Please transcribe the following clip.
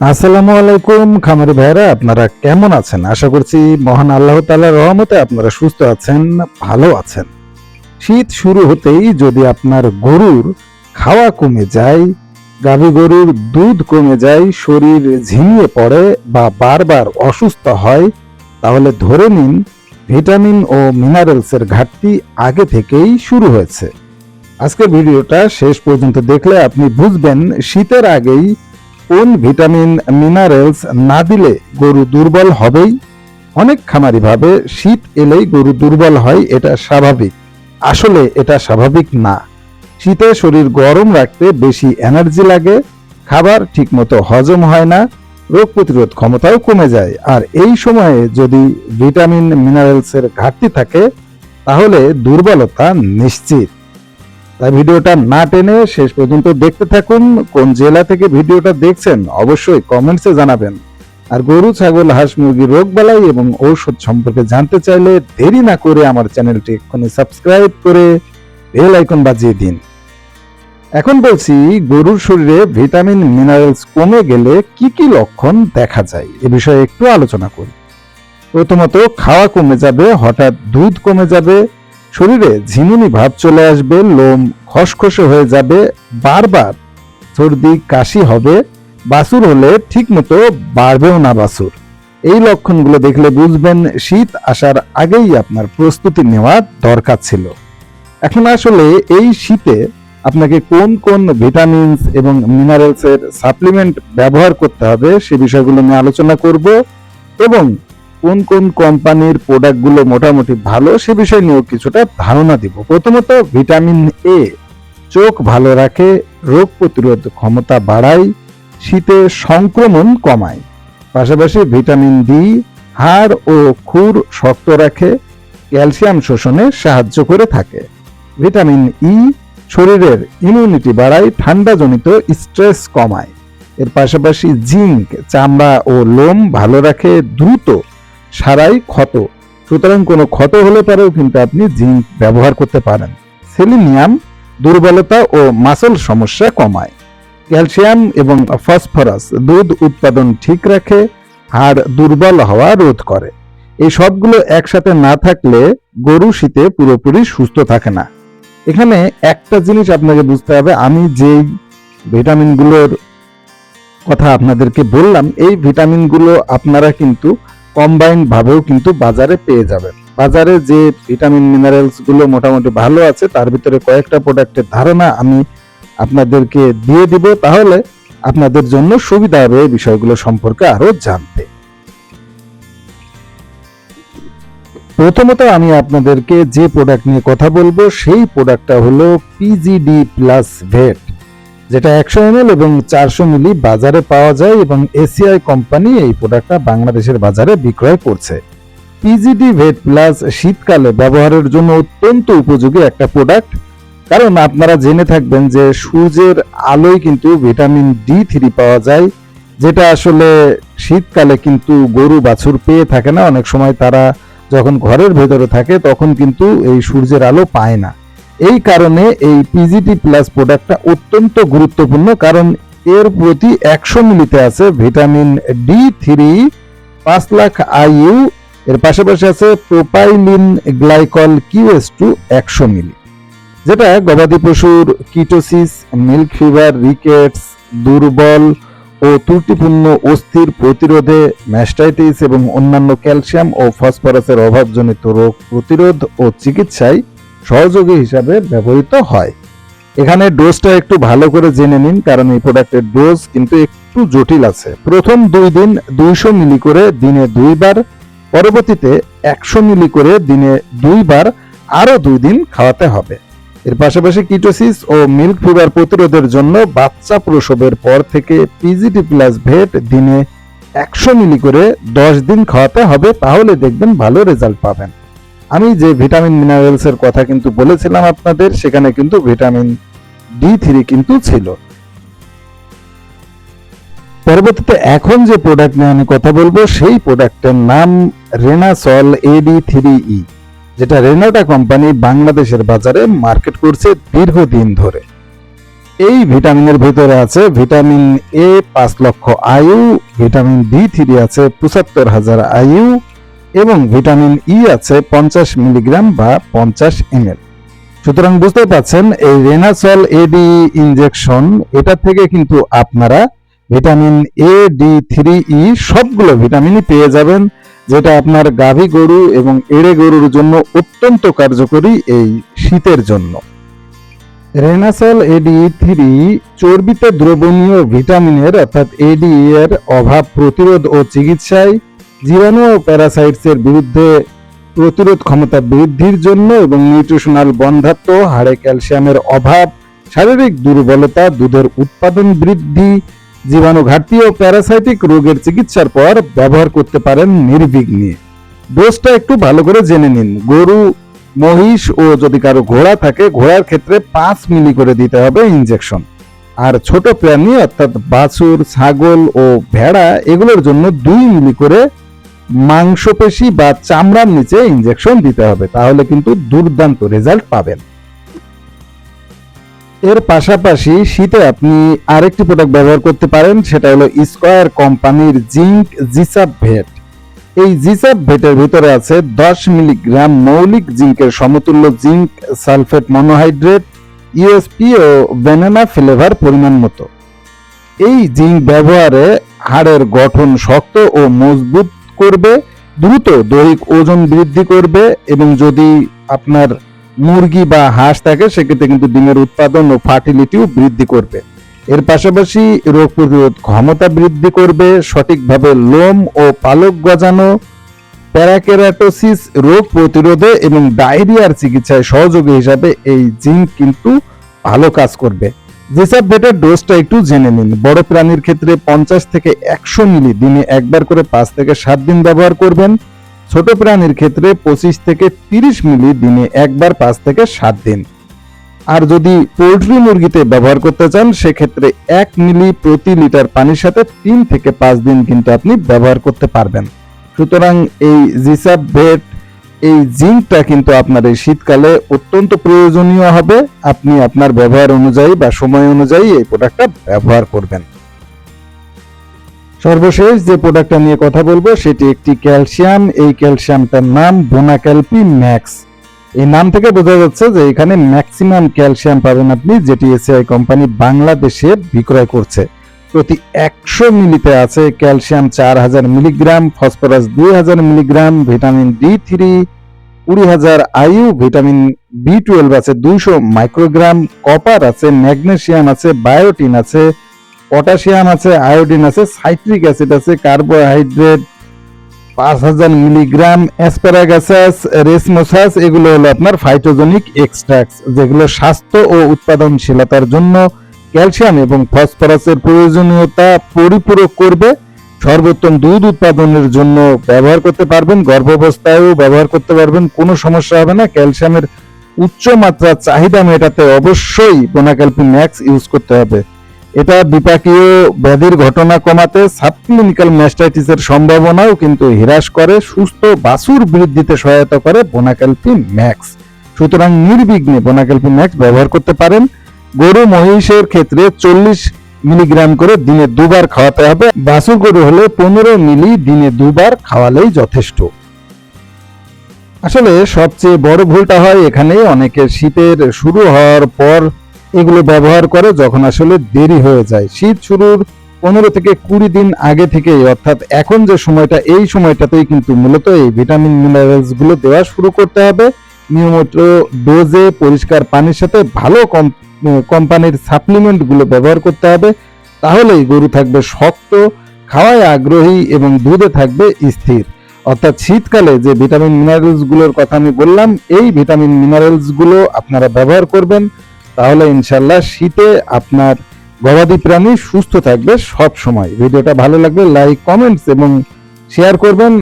আসসালামু আলাইকুম খামারি ভাইরা আপনারা কেমন আছেন? আশা করছি মহান আল্লাহ তাআলার রহমতে আপনারা সুস্থ আছেন, ভালো আছেন। শীত শুরু হতেই যদি আপনার গরুর খাওয়া কমে যায়, গাভী গরুর দুধ কমে যায়, শরীর ঝিমিয়ে পড়ে বা বারবার অসুস্থ হয়, তাহলে ধরে নিন ভিটামিন ও মিনারেলসের ঘাটতি আগে থেকেই শুরু হয়েছে। আজকের ভিডিওটা শেষ পর্যন্ত দেখলে আপনি বুঝবেন শীতের আগেই কোন ভিটামিন, মিনারেলস না দিলে গরু দুর্বল হবেই। অনেক খামারি ভাবে শীত এলেই গরু দুর্বল হয়, এটা স্বাভাবিক। আসলে এটা স্বাভাবিক না। শীতে শরীর গরম রাখতে বেশি এনার্জি লাগে, খাবার ঠিকমতো হজম হয় না, রোগ প্রতিরোধ ক্ষমতাও কমে যায়। আর এই সময়ে যদি ভিটামিন, মিনারেলসের ঘাটতি থাকে, তাহলে দুর্বলতা নিশ্চিত। তাই ভিডিওটা না টেনে শেষ পর্যন্ত দেখতে থাকুন। কোন জেলা থেকে ভিডিওটা দেখছেন অবশ্যই কমেন্টসে জানাবেন। আর গরু, ছাগল, হাঁস, মুরগি রোগ বালাই এবং ঔষধ সম্পর্কে জানতে চাইলে দেরি না করে আমার চ্যানেলটি এক্ষুনি সাবস্ক্রাইব করে বেল আইকন বাজিয়ে দিন। এখন বলছি, গরুর শরীরে ভিটামিন, মিনারেলস কমে গেলে কি কি লক্ষণ দেখা যায়? এ বিষয়ে একটু আলোচনা করি। প্রথমত, খাওয়া কমে যাবে, হঠাৎ দুধ কমে যাবে শরীরে ঝিমুনি ভাব চলে আসবে, লোম খসখসে হয়ে যাবে, বারবার সর্দি, কাশি হবে, বাসুর হলে ঠিকমতো বাড়বেও না বাসুর। এই লক্ষণগুলো দেখলে বুঝবেন, শীত আসার আগেই আপনার প্রস্তুতি নেওয়া দরকার ছিল। এখন আসলে এই শীতে আপনাকে কোন কোন ভিটামিনস এবং মিনারেলসের সাপ্লিমেন্ট ব্যবহার করতে হবে সে বিষয়গুলো নিয়ে আলোচনা করব এবং কোন কোন কোম্পানির প্রোডাক্টগুলো মোটামুটি ভালো সে বিষয় নিয়েও কিছুটা ধারণা দিব। প্রথমত ভিটামিন এ চোখ ভালো রাখে, রোগ প্রতিরোধ ক্ষমতা বাড়ায় শীতে সংক্রমণ কমায়। পাশাপাশি ভিটামিন ডি হাড় ও খুর শক্ত রাখে, ক্যালসিয়াম শোষণে সাহায্য করে থাকে। ভিটামিন ই শরীরের ইমিউনিটি বাড়ায়, ঠান্ডাজনিত স্ট্রেস কমায়। এর পাশাপাশি জিঙ্ক চামড়া ও লোম ভালো রাখে, দ্রুত সারাই ক্ষত। সুতরাং কোনো ক্ষত হলে পরেও কিন্তু আপনি জিঙ্ক ব্যবহার করতে পারেন। সেলিনিয়াম দুর্বলতা ও মাসল সমস্যা কমায়। ক্যালসিয়াম এবং ফসফরাস দুধ উৎপাদন ঠিক রাখে, হাড় দুর্বল হওয়া রোধ করে। এই সবগুলো একসাথে না থাকলে গরু শীতে পুরোপুরি সুস্থ থাকে না। এখানে একটা জিনিস আপনাকে বুঝতে হবে, আমি যেই ভিটামিনগুলোর কথা আপনাদেরকে বললাম, এই ভিটামিনগুলো আপনারা কিন্তু কম্বাইন্ড ভাবেও কিন্তু বাজারে পেয়ে যাবেন। বাজারে যে ভিটামিন মিনারেলসগুলো মোটামুটি ভালো আছে, তার ভিতরে কয়েকটা প্রোডাক্টের ধারণা আমি আপনাদেরকে দিয়ে দিব, তাহলে আপনাদের জন্য সুবিধা হবে এই বিষয়গুলো সম্পর্কে আরও জানতে। প্রথমত আমি আপনাদেরকে যে প্রোডাক্ট নিয়ে কথা বলব, সেই প্রোডাক্টটা হলো পিজিডি প্লাস ভেট যেটা একশো এমএল এবং চারশো মিলি বাজারে পাওয়া যায় এবং এসিআই কোম্পানি এই প্রোডাক্টটা বাংলাদেশের বাজারে বিক্রয় করছে। পিজিডি ভেট প্লাস শীতকালে ব্যবহারের জন্য অত্যন্ত উপযোগী একটা প্রোডাক্ট কারণ আপনারা জেনে থাকবেন যে সূর্যের আলোয় কিন্তু ভিটামিন ডি থ্রি পাওয়া যায়, যেটা আসলে শীতকালে কিন্তু গরু বাছুর পেয়ে থাকে না। অনেক সময় তারা যখন ঘরের ভেতরে থাকে, তখন কিন্তু এই সূর্যের আলো পায় না। এই কারণে এই পিজিটি প্লাস প্রোডাক্টটা অত্যন্ত গুরুত্বপূর্ণ, কারণ এর প্রতি একশো মিলিতে আছে ভিটামিন ডি থ্রি পাঁচ লাখ আইইউ এর পাশাপাশি আছে প্রোপাইলিন গ্লাইকল কিউএস টু একশো মিলি। যেটা গবাদি পশুর কিটোসিস মিল্ক ফিভার রিকেটস দুর্বল ও ত্রুটিপূর্ণ অস্থির প্রতিরোধে ম্যাস্টাইটিস এবং অন্যান্য ক্যালসিয়াম ও ফসফরাসের অভাবজনিত রোগ প্রতিরোধ ও চিকিৎসায় সহযোগী হিসাবে ব্যবহৃত হয়। এখানে ডোজটা একটু ভালো করে জেনে নিন, কারণ এই প্রোডাক্টের ডোজ কিন্তু একটু জটিল আছে। প্রথম দুই দিন দুইশো মিলি করে দিনে দুইবার, পরবর্তীতে একশো মিলি করে দিনে দুইবার আরও দুই দিন খাওয়াতে হবে। এর পাশাপাশি কিটোসিস ও মিল্ক ফিভার প্রতিরোধের জন্য বাচ্চা প্রসবের পর থেকে পিজিটি প্লাস ভেট দিনে একশো মিলি করে দশ দিন খাওয়াতে হবে, তাহলে দেখবেন ভালো রেজাল্ট পাবেন। আমি যে ভিটামিন মিনারেলস এর কথা কিন্তু বলেছিলাম আপনাদের, সেখানে কিন্তু ভিটামিন ডি থ্রি কিন্তু ছিল। পরবর্তীতে এখন যে প্রোডাক্ট নিয়ে আমি কথা বলব, সেই প্রোডাক্টের নাম রেনাসল এডি থ্রি ই যেটা রেনাটা কোম্পানি বাংলাদেশের বাজারে মার্কেট করছে দীর্ঘদিন ধরে। এই ভিটামিনের ভিতরে আছে ভিটামিন এ পাঁচ লক্ষ আয়ু ভিটামিন ডি থ্রি আছে পঁচাত্তর হাজার আয়ু এবং ভিটামিন ই আছে পঞ্চাশ মিলিগ্রাম বা পঞ্চাশ এমএল। সুতরাং বুঝতে পারছেন এই রেনাসল এডি ইনজেকশন এটা থেকে কিন্তু আপনারা vitamin A D three E সবগুলো ভিটামিনই পেয়ে যাবেন, যেটা আপনার গাভী গরু এবং এড়ে গরুর জন্য অত্যন্ত কার্যকরী এই শীতের জন্য। রেনাসল এডি থ্রি চর্বিতে দ্রবণীয় ভিটামিনের অর্থাৎ এডি এর অভাব প্রতিরোধ ও চিকিৎসায় জীবাণু ও প্যারাসাইটসের বিরুদ্ধে প্রতিরোধ ক্ষমতা বৃদ্ধির জন্য এবং নিউট্রিশনাল বন্ধাত্ব হাড়ে ক্যালসিয়ামের অভাব, শারীরিক দুর্বলতা, দুধের উৎপাদন বৃদ্ধি, জীবাণু ঘাটতি ও প্যারাসাইটিক রোগের চিকিৎসার পর ব্যবহার করতে পারেন নির্বিঘ্নে। ডোজটা একটু ভালো করে জেনে নিন। গরু, মহিষ ও যদি কারও ঘোড়া থাকে, ঘোড়ার ক্ষেত্রে পাঁচ মিলি করে দিতে হবে ইঞ্জেকশন আর ছোট প্রাণী অর্থাৎ বাছুর, ছাগল ও ভেড়া, এগুলোর জন্য দুই মিলি করে মাংসপেশি বা চামড়ার নিচে ইনজেকশন দিতে হবে, তাহলে কিন্তু দুর্দান্ত রেজাল্ট পাবেন। এর পাশাপাশি শীতে আপনি আরেকটি প্রোডাক্ট ব্যবহার করতে পারেন, সেটা হলো স্কয়ার কোম্পানির জিঙ্ক জিসাপ ভেট এই জিসাপ ভেটের ভিতরে আছে দশ মিলিগ্রাম মৌলিক জিঙ্কের সমতুল্য জিঙ্ক, সালফেট মনোহাইড্রেট, ইউএসপি ও ব্যানানা ফ্লেভার পরিমাণ মতো। এই জিঙ্ক ব্যবহারে হাড়ের গঠন শক্ত ও মজবুত করবে, দ্রুত দৈহিক ওজন বৃদ্ধি করবে এবং যদি আপনার মুরগি বা হাঁস থাকে, সেক্ষেত্রে কিন্তু ডিমের উৎপাদন ও ফার্টিলিটিও বৃদ্ধি করবে। এর পাশাপাশি রোগ প্রতিরোধ ক্ষমতা বৃদ্ধি করবে, সঠিকভাবে লোম ও পালক গজানো, প্যারাকেরাটোসিস রোগ প্রতিরোধে এবং ডায়রিয়ার চিকিৎসায় সহযোগী হিসাবে এই জিঙ্ক কিন্তু ভালো কাজ করবে। যেসব বেটার ডোজটা একটু জেনে নিন, বড় প্রাণীর ক্ষেত্রে পঞ্চাশ থেকে একশো মিলি দিনে একবার করে পাঁচ থেকে সাত দিন ব্যবহার করবেন। ছোট প্রাণীর ক্ষেত্রে পঁচিশ থেকে তিরিশ মিলি দিনে একবার পাঁচ থেকে সাত দিন। আর যদি পোলট্রি মুরগিতে ব্যবহার করতে চান, সেক্ষেত্রে এক মিলি প্রতি লিটার পানির সাথে তিন থেকে পাঁচ দিন কিন্তু আপনি ব্যবহার করতে পারবেন। সুতরাং এই জিসাব ভেট এই জিঙ্কটা কিন্তু আপনার এই শীতকালে অত্যন্ত প্রয়োজনীয় হবে। আপনি আপনার ব্যবহার অনুযায়ী বা সময় অনুযায়ী এই প্রোডাক্টটা ব্যবহার করবেন। সর্বশেষ যে প্রোডাক্টটা নিয়ে কথা বলব, সেটি একটি ক্যালসিয়াম। এই ক্যালসিয়ামটার নাম বোনাক্যালপি ম্যাক্স। এই নাম থেকে বোঝা যাচ্ছে যে এখানে ম্যাক্সিমাম ক্যালসিয়াম পাবেন আপনি, যেটি এসিআই কোম্পানি বাংলাদেশে বিক্রয় করছে। প্রতি একশো মিলিতে আছে ক্যালসিয়াম চার হাজার মিলিগ্রাম, ফসফরাস দুই হাজার মিলিগ্রাম, ভিটামিন ডি থ্রি, কুড়ি হাজার আয়ু ভিটামিন বি টুয়েলভ আছে দুইশো মাইক্রোগ্রাম, কপার আছে, ম্যাগনেশিয়াম আছে, বায়োটিন আছে, পটাশিয়াম আছে, আয়োডিন আছে, সাইট্রিক অ্যাসিড আছে, কার্বোহাইড্রেট পাঁচ হাজার মিলিগ্রাম অ্যাসপারাগাসাস রেসমোসাস, এগুলো হলো আপনার ফাইটোজনিক এক্সট্রাক্টস যেগুলো স্বাস্থ্য ও উৎপাদনশীলতার জন্য ক্যালসিয়াম এবং ফসফরাসের প্রয়োজনীয়তা পরিপূরক করবে। সর্বোত্তম দুধ উৎপাদনের জন্য ব্যবহার করতে পারবেন, গর্ভাবস্থায়ও ব্যবহার করতে পারবেন, কোনো সমস্যা হবে না। ক্যালসিয়ামের উচ্চ মাত্রার চাহিদা মেটাতে অবশ্যই বোনাক্যালপি ম্যাক্স ইউজ করতে হবে। এটা বিপাকীয় ব্যাধির ঘটনা কমাতে সাবক্লিনিক্যাল ম্যাস্টাইটিসের সম্ভাবনাও কিন্তু হ্রাস করে, সুস্থ বাছুর বৃদ্ধিতে সহায়তা করে বোনাক্যালপি ম্যাক্স সুতরাং নির্বিঘ্নে বোনাক্যালপি ম্যাক্স ব্যবহার করতে পারেন। গরু মহিষের ক্ষেত্রে চল্লিশ মিলিগ্রাম করে দিনে দুবার খাওয়াতে হবে। বাছুর গরু হলে পনেরো মিলি দিনে দুবার খাওয়ালেই যথেষ্ট। আসলে সবচেয়ে বড় ভুলটা হয় এখানে অনেকের শীতের শুরু হওয়ার পর এগুলো ব্যবহার করে যখন আসলে দেরি হয়ে যায়। শীত শুরুর পনেরো থেকে কুড়ি দিন আগে থেকে অর্থাৎ এখন যে সময়টা, এই সময়টাতেই কিন্তু মূলত এই ভিটামিন মিনারেলসগুলো দেওয়া শুরু করতে হবে। নিয়মিত ডোজে পরিষ্কার পানির সাথে ভালো কোম্পানির সাপ্লিমেন্টগুলো ব্যবহার করতে হবে। তাহলেই গরু থাকবে শক্ত, খাওয়ায় আগ্রহী এবং দুধে থাকবে স্থির। অর্থাৎ শীতকালে যে ভিটামিন মিনারেলসগুলোর কথা আমি বললাম, এই ভিটামিন মিনারেলসগুলো আপনারা ব্যবহার করবেন। তাহলে ইনশাল্লাহ শীতে আপনার গবাদি প্রাণী সুস্থ থাকবে সব সময় ভিডিওটা ভালো লাগলে লাইক কমেন্টস এবং শেয়ার করবেন।